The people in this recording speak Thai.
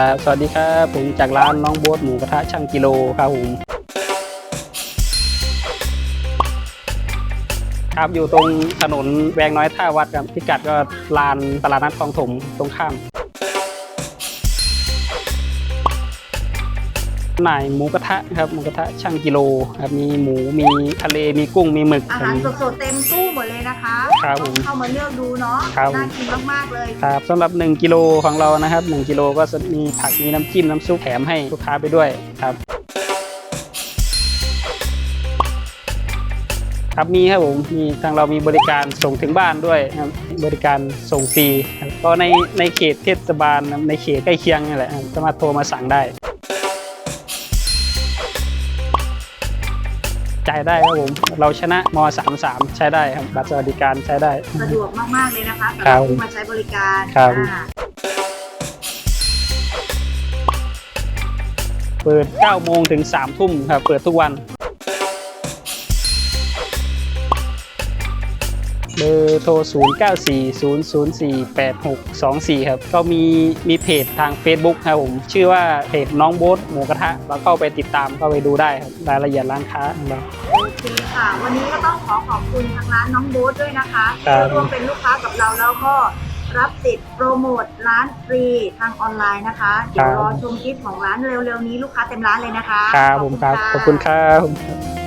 ครับ สวัสดีครับ ผมจากร้านน้องโบ๊ทหมูกระทะช่างกิโลครับผมครับอยู่ตรงถนนแวงน้อยท่าวัดครับพิกัดก็ลานตลาดนัดคลองถมตรงข้ามหน่ายหมูกระทะครับหมูกระทะช่างกิโลครับมีหมูมีทะเลมีกุ้งมีหมึกอาหารสดๆเต็มตู้หมด นะคะครับผมเข้ามาเลือกดูเนาะครับ น่ากินมากๆเลยครับสำหรับ 1กิโลของเรานะครับ1กิโลก็จะมีผักมีน้ำจิ้มน้ำซุปแถมให้ลูกค้าไปด้วยครับ ครับมีครับผมมีทางเรามีบริการส่งถึงบ้านด้วยครับบริการส่งฟรีครับก็ในในเขตเทศบาลนะครับในเขตใกล้เคียงนี่แหละครับสามารถโทรมาสั่งได้ จ่ายได้ครับผม เราชนะม 33 ใช้ได้ครับบัตรสวัสดิการใช้ได้ สะดวกมาก ๆ เลยนะคะสำหครัรับบผู้มาใช้บริการครับ อ่าเปิด9โมงถึง3ทุ่มครับ เปิดทุกวัน เบอร์โทร 0 9 4 0 0 4 8 6 2 4 ครับ ก็มีมีเพจทาง Facebook ครับผม ชื่อว่าเพจน้องโบ๊ทหมูกระทะเราเข้าไปติดตามเข้าไปดูได้ครับรายละเอียดร้านค้าของเรา โอเคค่ะ วันนี้ก็ต้องขอขอบคุณทางร้านน้องโบ๊ทด้วยนะคะครับที่ร่วมเป็นลูกค้ากับเราแล้วก็รับสิทธิ์โปรโมทร้านฟรีทางออนไลน์นะคะเดี๋ยวรอชมคลิปของร้านเร็วๆนี้ลูกค้าเต็มร้านเลยนะคะครับผมครับ ขอบคุณครับ